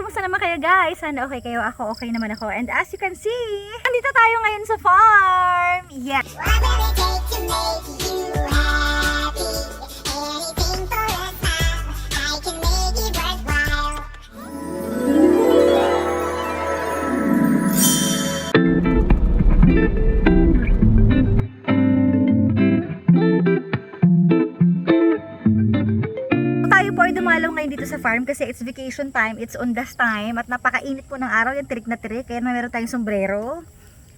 Kumusta naman kayo guys? Sana okay kayo. Ako okay naman ako. And as you can see, andito tayo ngayon sa farm. Yes! Happy. Sa farm kasi it's vacation time, it's undas time at napakainit po ng araw, yung tirik na tirik, kaya na meron tayong sombrero.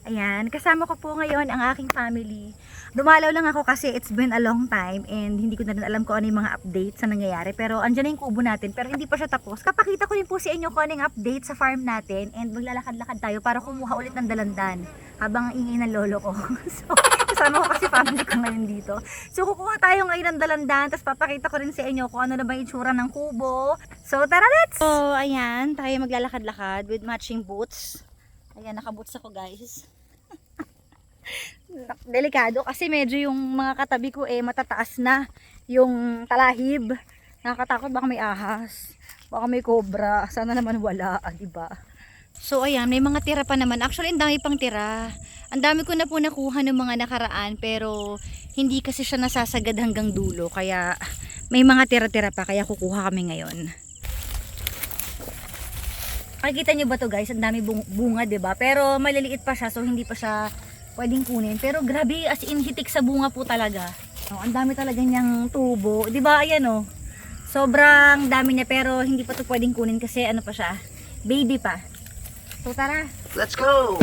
Ayan, kasama ko po ngayon ang aking family. Dumalaw lang ako kasi it's been a long time and hindi ko na rin alam kung ano yung mga updates sa nangyayari. Pero andyan na yung kubo natin pero hindi pa siya tapos. Kapakita ko rin po sa inyo kung ano yung update sa farm natin and maglalakad-lakad tayo para kumuha ulit ng dalandan habang ang ingay ng lolo ko. so, kasama ko kasi family ko ngayon dito. So, kukuha tayo ngayon ng dalandan tapos papakita ko rin sa inyo kung ano na ba yung itsura ng kubo. So, tara let's! So, ayan, tayo maglalakad-lakad with matching boots. Ayan, nakaboots ako guys. Delikado kasi medyo yung mga katabi ko eh matataas na yung talahib. Nakakatakot baka may ahas, baka may cobra, sana naman wala, ah, di ba? So ayan, may mga tira pa naman. Actually, ang dami pang tira. Ang dami ko na po nakuha ng mga nakaraan pero hindi kasi siya nasasagad hanggang dulo kaya may mga tira-tira pa kaya kukuha kami ngayon. Makikita nyo ba to guys? Ang dami bung- bunga, 'di ba? Pero maliliit pa siya so hindi pa siya pwedeng kunin. Pero grabe as in hitik sa bunga po talaga. Oh, ang dami talaga niyang tubo. 'Di ba? Ayan oh. Sobrang dami niya pero hindi pa to pwedeng kunin kasi ano pa siya? Baby pa. So tara. Let's go!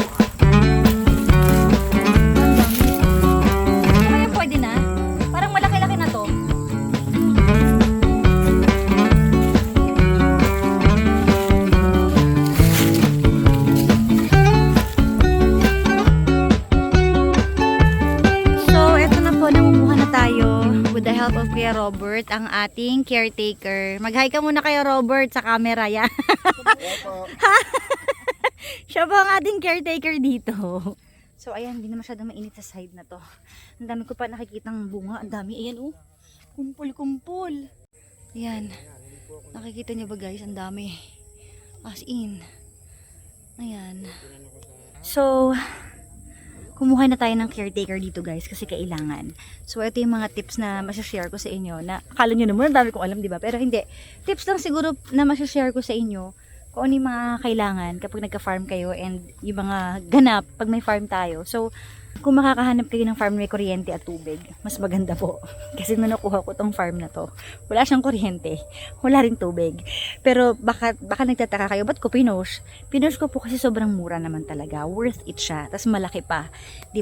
Kuya Robert, ang ating caretaker. Mag-hi ka muna kayo, Robert, sa camera, yan. Siya po ang ating caretaker dito. So, ayan, hindi na masyadong mainit sa side na to. Ang dami ko pa nakikitang bunga. Ang dami. Ayan, oh. Kumpul-kumpul. Ayan. Nakikita niyo ba, guys? Ang dami. As in. Ayan. So, kumuha na tayo ng caretaker dito, guys, kasi kailangan. So, ito yung mga tips na masashare ko sa inyo na akala nyo naman, dami kong alam, di ba? Pero hindi. Tips lang siguro na masashare ko sa inyo kung ano yung mga kailangan kapag nagka-farm kayo and yung mga ganap pag may farm tayo. So, kung makakahanap kayo ng farm may kuryente at tubig, mas maganda po. Kasi nung nakuha ko tong farm na to, wala siyang kuryente, wala rin tubig. Pero baka, baka nagtataka kayo, ba't ko pinush? Pinush ko po kasi sobrang mura naman talaga. Worth it siya. Tapos malaki pa.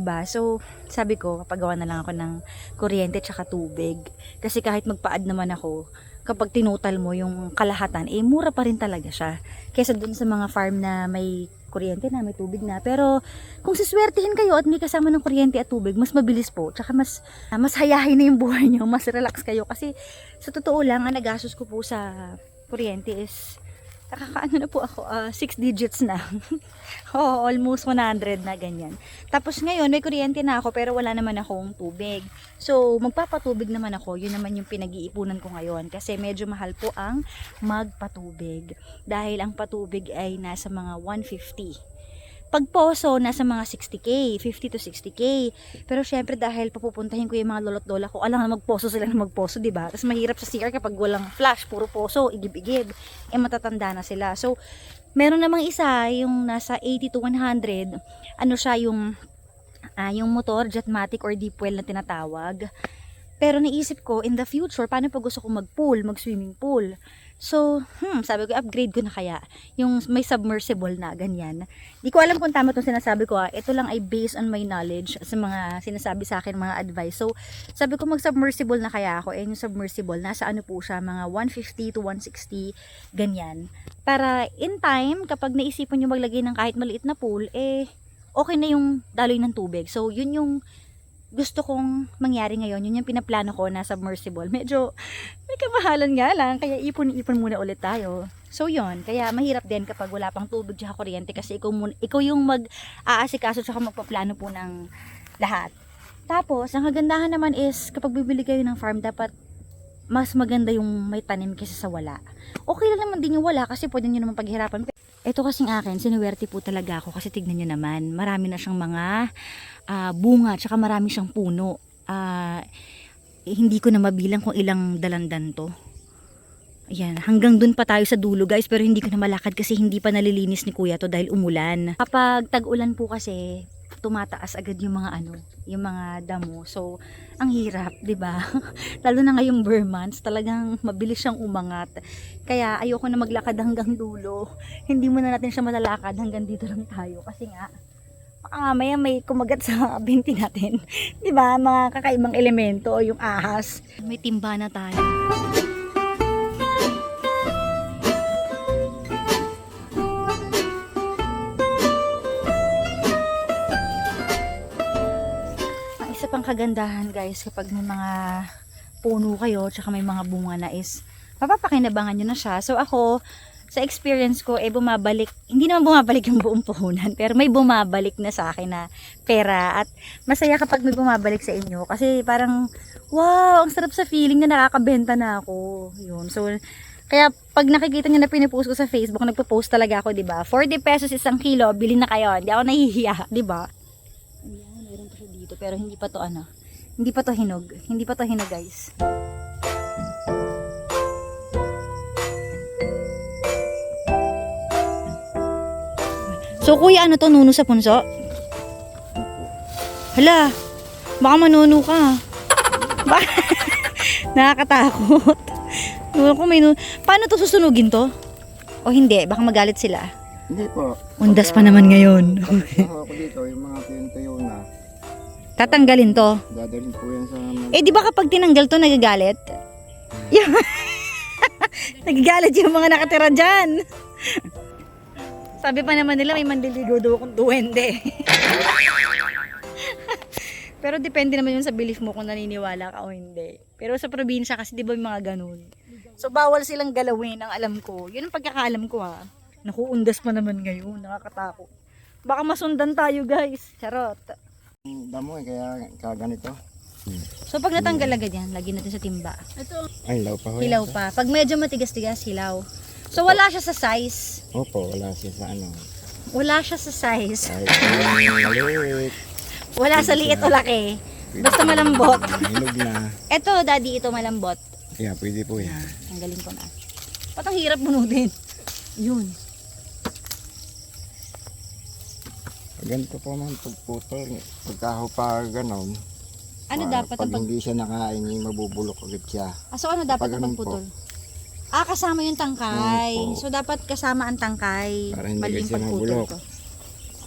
ba So, sabi ko, papagawa na lang ako ng kuryente tsaka tubig. Kasi kahit magpa-add naman ako, kapag tinutal mo yung kalahatan, eh mura pa rin talaga siya. Kesa dun sa mga farm na may kuryente na, may tubig na. Pero kung siswertihin kayo at may kasama ng kuryente at tubig, mas mabilis po. Tsaka mas, ah, mas hayahin na yung buhay nyo, mas relax kayo. Kasi sa totoo lang, ang nagastos ko po sa kuryente is nakakaano na po ako, 6 digits na. Oo, almost 100 na ganyan. Tapos ngayon, may kuryente na ako pero wala naman akong tubig. So, magpapatubig naman ako. Yun naman yung pinag-iipunan ko ngayon. Kasi medyo mahal po ang magpatubig. Dahil ang patubig ay nasa mga 150. Pag poso, nasa mga 60k, 50 to 60k. Pero syempre dahil papupuntahin ko yung mga lolo't lola ko, alam na magposo sila na magposo, di ba? Tapos mahirap sa CR kapag walang flash, puro poso, igib-igib. Eh matatanda na sila. So, meron namang isa, yung nasa 80 to 100, ano siya yung ah, yung motor, jetmatic or deep well na tinatawag. Pero naisip ko, in the future, paano pag gusto ko mag-pool, mag-swimming pool? So, hmm, sabi ko, upgrade ko na kaya. Yung may submersible na, ganyan. Di ko alam kung tama itong sinasabi ko. Ah. Ito lang ay based on my knowledge sa mga sinasabi sa akin, mga advice. So, sabi ko mag-submersible na kaya ako. Eh, yung submersible, nasa ano po siya, mga 150 to 160, ganyan. Para in time, kapag naisipan nyo maglagay ng kahit maliit na pool, eh, okay na yung daloy ng tubig. So, yun yung gusto kong mangyari ngayon, yun yung pinaplano ko na submersible. Medyo may kamahalan nga lang, kaya ipon-ipon muna ulit tayo. So yun, kaya mahirap din kapag wala pang tubig at kuryente kasi ikaw, muna, ikaw yung mag-aasikaso at magpaplano po ng lahat. Tapos, ang kagandahan naman is kapag bibili kayo ng farm, dapat mas maganda yung may tanim kaysa sa wala. Okay lang naman din yung wala kasi pwede nyo naman paghirapan. Ito kasing akin, sinuwerte po talaga ako kasi tignan nyo naman, marami na siyang mga ah, bunga, tsaka marami siyang puno. Eh, hindi ko na mabilang kung ilang dalandan to. Ayan, hanggang dun pa tayo sa dulo guys, pero hindi ko na malakad kasi hindi pa nalilinis ni kuya to dahil umulan. Kapag tag-ulan po kasi, tumataas agad yung mga ano, yung mga damo. So, ang hirap, 'di ba? Lalo na ngayong bare months, talagang mabilis siyang umangat. Kaya ayoko na maglakad hanggang dulo. Hindi mo na natin siya malalakad hanggang dito lang tayo kasi nga baka mamaya may kumagat sa binti natin. 'Di ba? Mga kakaibang elemento yung ahas. May timba na tayo. Isa pang kagandahan guys kapag may mga puno kayo tsaka may mga bunga na is mapapakinabangan nyo na siya. So ako, sa experience ko, eh bumabalik, hindi naman bumabalik yung buong puhunan, pero may bumabalik na sa akin na pera at masaya kapag may bumabalik sa inyo kasi parang, wow, ang sarap sa feeling na nakakabenta na ako. Yun. So, kaya pag nakikita nyo na pinipost ko sa Facebook, nagpo-post talaga ako, di ba? 40 pesos isang kilo, bili na kayo. Hindi ako nahihiya, di ba? Ayan, meron pa siya dito, pero hindi pa to ano, hindi pa to hinog. Hindi pa to hinog, guys. So, kuya, ano to, nuno sa punso? Hala, baka manuno ka. Ba Nakakatakot. Nuno ko may nuno. Paano to susunugin to? O hindi, baka magalit sila. Hindi po. Undas pa naman ngayon. Ako dito, yung mga tuyo na, Tatanggalin to. dadalhin po yan sa. Eh, di ba kapag tinanggal to, nagagalit? Yung... nagagalit yung mga nakatira dyan. Sabi pa naman nila, may mandiligo daw kung duwende. Pero depende naman yun sa belief mo kung naniniwala ka o hindi. Pero sa probinsya kasi di ba yung mga ganun. So bawal silang galawin ang alam ko. Yun ang pagkakaalam ko ha. Naku, undas pa naman ngayon. Nakakatakot. Baka masundan tayo guys. Charot. Damo eh, kaya kaganito. So pag natanggal agad yan, lagyan natin sa timba. Ay, hilaw pa ho. yan. Hilaw pa. Pag medyo matigas-tigas, hilaw. So wala siya sa size. Opo, wala siya sa ano. Wala siya sa size. Maliit, Wala sa liit o laki. Basta malambot. hinog na. Eto, daddy, ito malambot. Yeah, pwede po yan. Tanggalin ko na. Ba't ang hirap bunutin? Yun. Ganito po man pagputol. Pagka ho pa ganon. Ano pa- dapat Pag ang pag... hindi siya nakain, yung mabubulok agad siya. Ah, so ano dapat ang pagputol? Ah, kasama yung tangkay. Opo. So dapat kasama ang tangkay. Para hindi Mali yung siya mabulok. ko.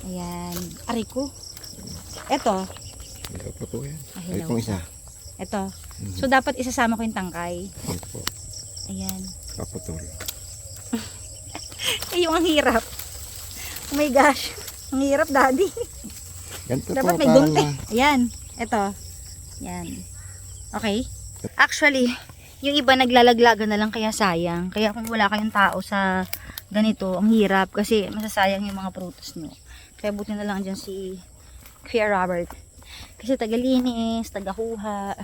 Ayan. Aray ko. Eto. Hilaw pa po yan. Ah, Ay, hilaw pong isa. Eto. Mhm. So dapat isasama ko yung tangkay. Ito po, Ayan. paputol. Eh, yung ang hirap. Oh my gosh. Ang hirap, daddy. Ganito Dapat po, may gunting. na, Ayan. Ito. Yan. Okay. Actually, yung iba naglalaglagan na lang kaya sayang. Kaya kung wala kayong tao sa ganito, ang hirap kasi masasayang yung mga prutas nyo. Kaya buti na lang dyan si Kuya Robert. Kasi tagalinis, tagahuha,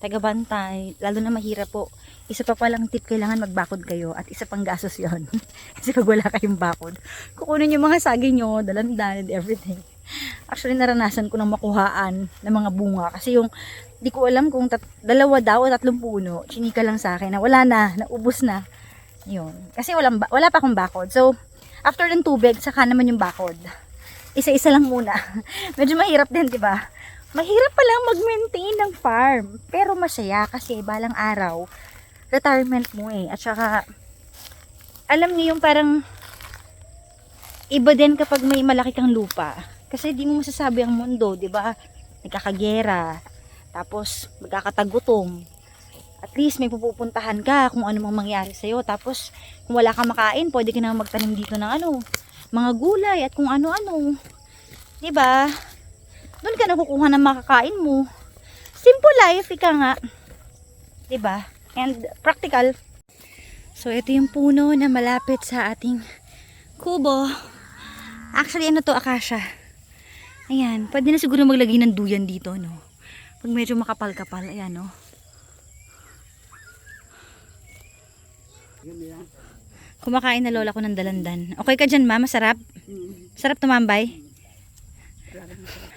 tagabantay. Lalo na mahirap po. Isa pa palang tip, kailangan magbakod kayo. At isa pang gasos yon Kasi pag wala kayong bakod, kukunin yung mga saging nyo, dalandan and everything. Actually, naranasan ko ng makuhaan ng mga bunga. Kasi yung, di ko alam kung tat- dalawa daw o tatlong puno, chinika lang sa akin na wala na, naubos na. Yun. Kasi walang, wala pa akong bakod. So, after ng tubig, saka naman yung bakod. Isa-isa lang muna. Medyo mahirap din, di ba? Mahirap palang mag-maintain ng farm. Pero masaya kasi balang araw, retirement mo eh. At saka, alam niyo yung parang, iba din kapag may malaki kang lupa. Kasi di mo masasabi ang mundo, di ba? Nagkakagera, tapos magkakatagutom. At least may pupuntahan ka kung ano mang mangyari sa'yo. Tapos, kung wala kang makain, pwede ka na magtanim dito ng ano, mga gulay at kung ano-ano. Di ba? Doon ka nakukuha ng makakain mo. Simple life, ika nga. Ba? And practical. So, ito yung puno na malapit sa ating kubo. Actually, ano to, akasya. Ayan, pwede na siguro maglagay ng duyan dito, no? Pag medyo makapal-kapal, ayan, no? Kumakain na lola ko ng dalandan. Okay ka dyan, ma? Masarap? Sarap tumambay?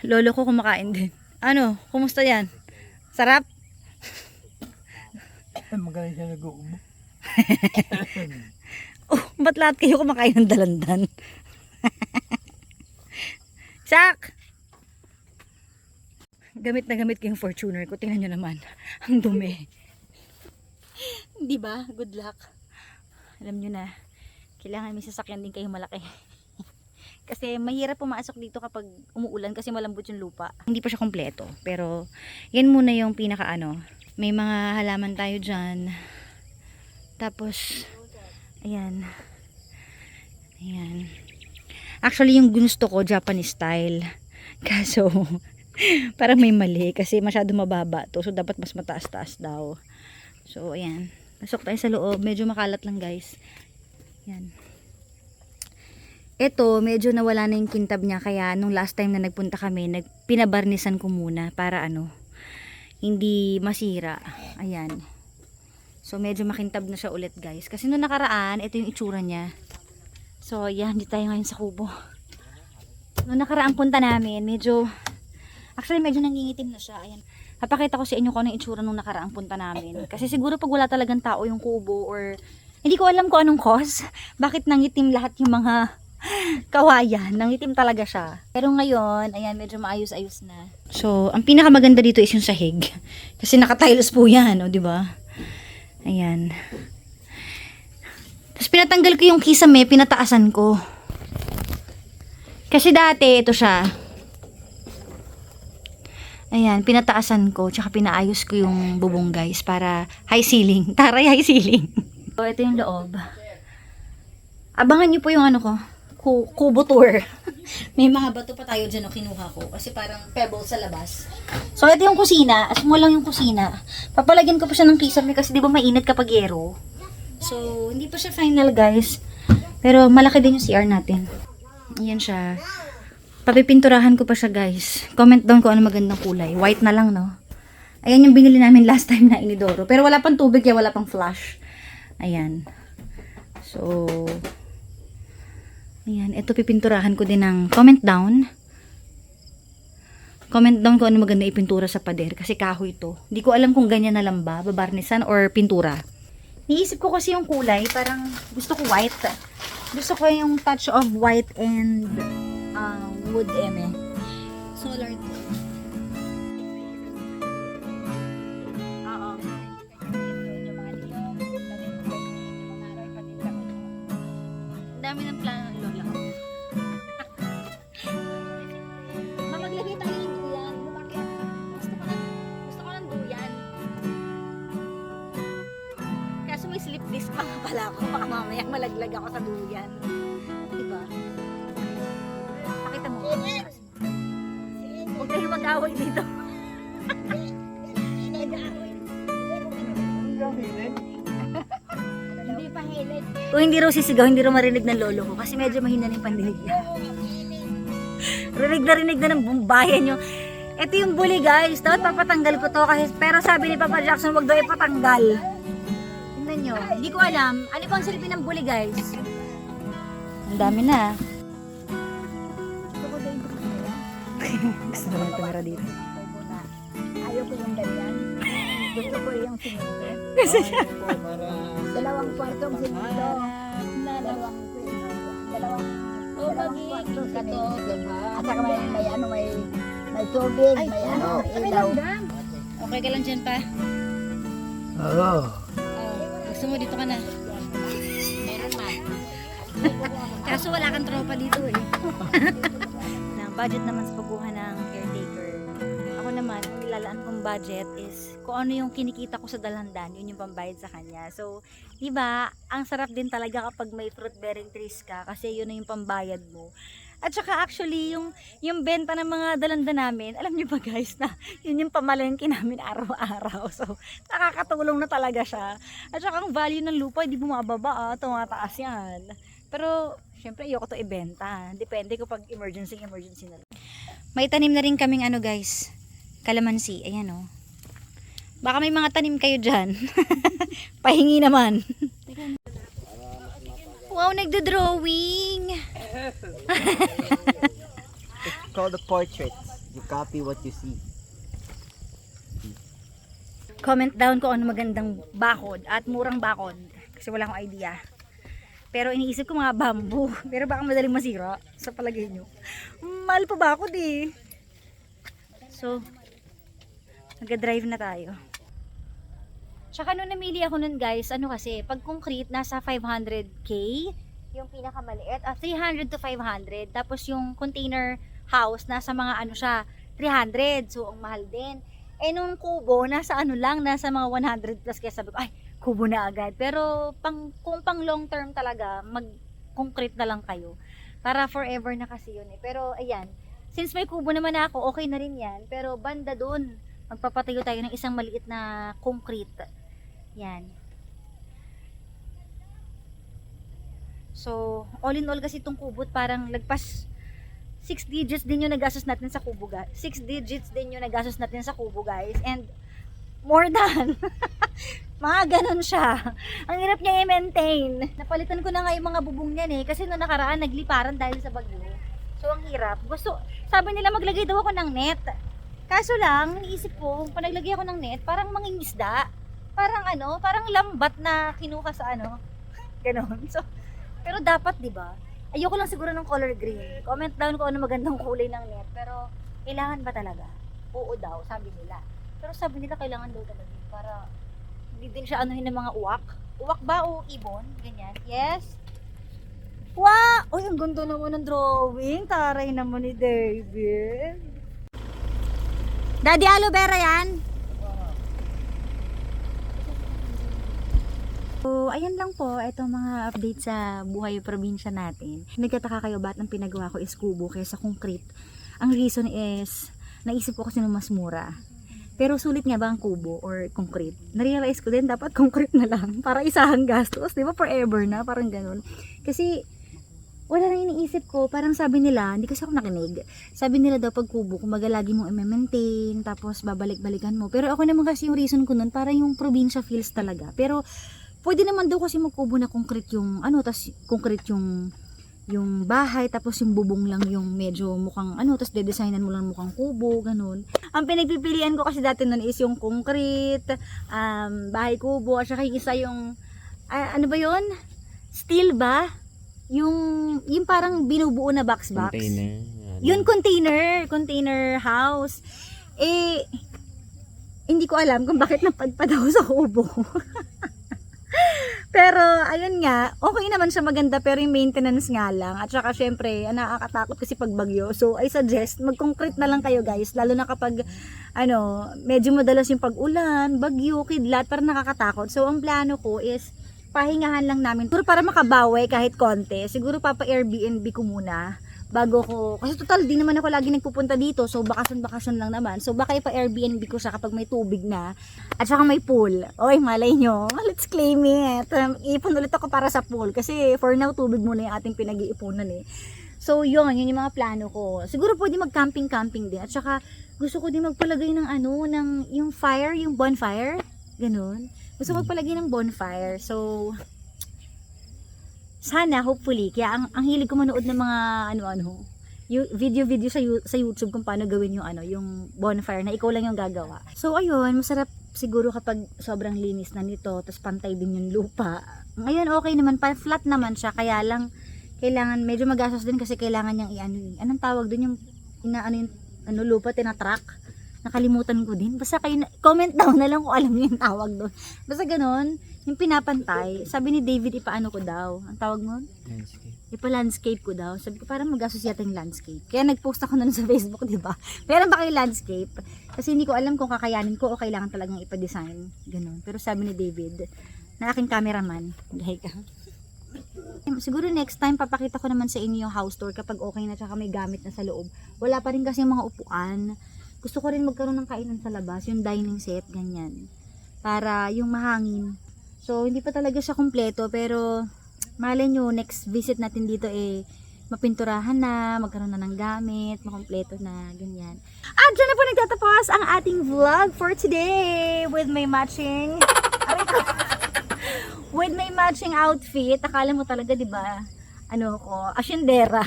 Lolo ko kumakain din. Ano? Kumusta yan? Sarap? Magaling siya nag-uubo. Oh, ba't lahat kayo kumakain ng dalandan? Sak! Gamit na gamit ko yung Fortuner ko. Tingnan nyo naman. Ang dumi. Di ba? Good luck. Alam nyo na, kailangan may sasakyan din kayo malaki. Kasi mahirap pumasok dito kapag umuulan kasi malambot yung lupa. Hindi pa siya kompleto. Pero, yan muna yung pinaka ano. May mga halaman tayo dyan. Tapos, ayan. Ayan. Actually, yung gusto ko, Japanese style. Kaso, parang may mali kasi masyado mababa to. So, dapat mas mataas-taas daw. So, ayan. Pasok tayo sa loob. Medyo makalat lang, guys. Ayan. Ito, medyo nawala na yung kintab niya. Kaya, nung last time na nagpunta kami, nag, pinabarnisan ko muna para ano, hindi masira. Ayan. So, medyo makintab na siya ulit, guys. Kasi nung nakaraan, ito yung itsura niya. So, ayan, di tayo ngayon sa kubo. Nung nakaraan punta namin, medyo, actually, medyo nangingitim na siya. Ayan. Papakita ko sa inyo kung anong itsura nung nakaraang punta namin. Kasi siguro pag wala talagang tao yung kubo or hindi ko alam kung anong cause. Bakit nangitim lahat yung mga kawayan. Nangitim talaga siya. Pero ngayon, ayan, medyo maayos-ayos na. So, ang pinakamaganda dito is yung sahig. Kasi nakatiles po yan, o, di ba? Ayan. Tapos pinatanggal ko yung kisame, pinataasan ko. Kasi dati, ito siya. Ayan, pinataasan ko, tsaka pinaayos ko yung bubong guys para high ceiling. Taray high ceiling. so, ito yung loob. Abangan nyo po yung ano ko, ku- kubo tour. May mga bato pa tayo dyan o kinuha ko kasi parang pebble sa labas. So, ito yung kusina. Small lang yung kusina. Papalagyan ko pa siya ng kisame kasi di ba mainit kapag yero. So, hindi pa siya final guys. Pero malaki din yung CR natin. Ayan siya. Papipinturahan ko pa siya guys. Comment down kung ano magandang kulay. White na lang no. Ayan yung binili namin last time na inidoro. Pero wala pang tubig kaya wala pang flash. Ayan. So, ayan. Ito pipinturahan ko din ng comment down. Comment down kung ano maganda ipintura sa pader. Kasi kahoy to. Hindi ko alam kung ganyan na lang ba. Babarnisan or pintura. Niisip ko kasi yung kulay. Parang gusto ko white. Gusto ko yung touch of white and um, wood eme. Solar to. Oo. Yung mga niyog, Ang dami ng plano malaglag ako sa duyan. Diba? Pakita mo. Huwag kayo mag-away dito. Hindi pa hilit. Kung hindi raw sisigaw, hindi raw marinig ng lolo ko kasi medyo mahina na yung pandinig niya. rinig na rinig na ng buong bayan yung ito yung bully guys. Dapat papatanggal ko to kasi pero sabi ni Papa Jackson wag daw ipatanggal. Nyo. Hindi ko alam. Ano bang silbi ng bully guys? Ang dami na. Gusto naman tumira dito. Ayaw ko yung ganyan. Gusto ko yung sinundo. Dalawang kwartong sinundo. Dalawang dalawang dalawang kwarto ganito. At saka may, may ano, may may tubig, may ano, ilaw. Okay ka lang dyan pa? Oo. Gusto mo dito ka na? Meron man. Kaso wala kang tropa dito eh. na budget naman sa pagkuha ng caretaker. Ako naman, ang kong budget is kung ano yung kinikita ko sa dalandan, yun yung pambayad sa kanya. So, di ba, ang sarap din talaga kapag may fruit bearing trees ka kasi yun na yung pambayad mo. At saka actually, yung, yung benta ng mga dalanda namin, alam niyo ba guys, na yun yung pamalengke namin araw-araw. So, nakakatulong na talaga siya. At saka ang value ng lupa, hindi bumababa, ah, tumataas yan. Pero, syempre, ayoko to ibenta. Depende ko pag emergency, emergency na lang. May tanim na rin kaming ano guys, kalamansi. Ayan oh. Baka may mga tanim kayo dyan. Pahingi naman. Wow, nagdo-drawing. Called a portrait. You copy what you see. Comment down kung ano magandang bakod at murang bakod. Kasi wala akong idea. Pero iniisip ko mga bamboo. Pero baka madaling masira sa palagay nyo. Mahal pa bakod eh. So, nag-drive na tayo. Tsaka nung namili ako nun guys, ano kasi, pag concrete, nasa 500k, yung pinakamaliit, ah, 300 to 500. Tapos yung container house, nasa mga ano siya, 300. So, ang mahal din. Eh, nung kubo, nasa ano lang, nasa mga 100 plus. Kaya sabi ko, ay, kubo na agad. Pero, pang, kung pang long term talaga, mag-concrete na lang kayo. Para forever na kasi yun eh. Pero, ayan, since may kubo naman ako, okay na rin yan. Pero, banda doon, magpapatayo tayo ng isang maliit na concrete. Yan. So, all in all kasi itong kubot parang lagpas 6 digits din yung nagastos natin sa kubo guys. 6 digits din yung nagastos natin sa kubo guys. And more than mga ganun siya. Ang hirap niya i-maintain. Napalitan ko na nga yung mga bubong niyan eh. Kasi noong nakaraan nagliparan dahil sa bagyo. So ang hirap. Gusto, sabi nila maglagay daw ako ng net. Kaso lang, iniisip ko, pag naglagay ako ng net, parang mangingisda. Parang ano, parang lambat na kinuha sa ano. Ganon. So, pero dapat, di ba? Ayoko lang siguro ng color green. Comment down kung ano magandang kulay ng net. Pero, kailangan ba talaga? Oo daw, sabi nila. Pero sabi nila kailangan daw talaga. Para, hindi din siya anuhin ng mga uwak. Uwak ba o ibon? Ganyan. Yes? Wow! Uy, ang ganda naman ng drawing. Taray naman ni David. Daddy, aloe vera yan? Ayan lang po, ito mga update sa buhay probinsya natin. Nagkataka kayo ba't ang pinagawa ko is kubo kaysa concrete. Ang reason is, naisip ko kasi na mas mura. Pero sulit nga ba ang kubo or concrete? Narealize ko din, dapat concrete na lang para isahang gastos. Di ba forever na? Parang ganun. Kasi, wala nang iniisip ko. Parang sabi nila, hindi kasi ako nakinig. Sabi nila daw pag kubo, kumaga lagi mong i-maintain, tapos babalik-balikan mo. Pero ako naman kasi yung reason ko nun, para yung probinsya feels talaga. Pero, pwede naman daw kasi magkubo na concrete yung, ano, tas concrete yung, yung bahay, tapos yung bubong lang yung medyo mukhang, ano, tas dedesignan mo lang mukhang kubo, ganun. Ang pinagpipilian ko kasi dati nun is yung concrete, um, bahay kubo, at saka yung isa yung, ah, ano ba yun? Steel ba? Yung, yung parang binubuo na box-box. Container. Yun, container. Container house. Eh, hindi ko alam kung bakit napadpad ako sa kubo. pero, ayun nga, okay naman siya maganda pero yung maintenance nga lang. At saka syempre, nakakatakot kasi pag bagyo. So, I suggest, mag-concrete na lang kayo guys. Lalo na kapag, ano, medyo madalas yung pag-ulan, bagyo, kidlat, parang nakakatakot. So, ang plano ko is, pahingahan lang namin. Pero para makabawi kahit konti, siguro papa Airbnb ko muna bago ko, kasi total di naman ako lagi nagpupunta dito, so bakasyon-bakasyon lang naman. So baka ipa Airbnb ko siya kapag may tubig na, at saka may pool. Oy, malay nyo, let's claim it. Um, Ipon ulit ako para sa pool, kasi for now, tubig muna yung ating pinag-iipunan eh. So yun, yun yung mga plano ko. Siguro pwede mag-camping-camping din, at saka gusto ko din magpalagay ng ano, ng yung fire, yung bonfire, ganun. Gusto ko magpalagay ng bonfire, so sana hopefully kaya ang, ang hilig ko manood ng mga ano-ano video-video sa, sa YouTube kung paano gawin yung ano yung bonfire na ikaw lang yung gagawa. So ayun, masarap siguro kapag sobrang linis na nito tapos pantay din yung lupa. Ngayon okay naman, pa flat naman siya kaya lang kailangan medyo magastos din kasi kailangan niyang i-ano eh. Anong tawag dun yung inaano yung ano lupa tinatrack? Nakalimutan ko din. Basta kayo na- comment down na lang kung alam niyo yung tawag doon. Basta ganun, yung pinapantay. Sabi ni David ipaano ko daw. Ang tawag mo? Landscape. ipa-landscape ko daw. Sabi ko, parang magastos yata yung landscape. Kaya nag-post ako na nun sa Facebook, di ba? Meron ba kayo landscape? Kasi hindi ko alam kung kakayanin ko o kailangan talagang ipa-design. Ganun. Pero sabi ni David, na aking cameraman, gahay ka. Siguro next time, papakita ko naman sa inyo yung house tour kapag okay na tsaka may gamit na sa loob. Wala pa rin kasi yung mga upuan. Gusto ko rin magkaroon ng kainan sa labas, yung dining set, ganyan. Para yung mahangin. So, hindi pa talaga siya kumpleto, pero malay nyo, next visit natin dito eh, mapinturahan na, magkaroon na ng gamit, makompleto na, ganyan. At dyan na po nagtatapos ang ating vlog for today with my matching with my matching outfit. Akala mo talaga, di ba? Ano ko, asyendera.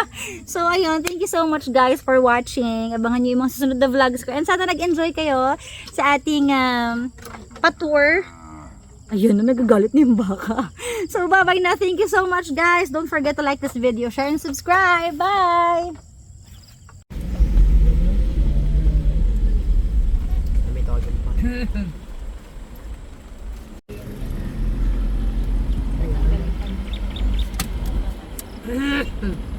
so, ayun. Thank you so much guys for watching. Abangan nyo yung mga susunod na vlogs ko. And sana nag-enjoy kayo sa ating um, patour. Ayun na, nagagalit na yung baka. So, bye-bye na. Thank you so much, guys. Don't forget to like this video, share, and subscribe. Bye! Pa. 嗯。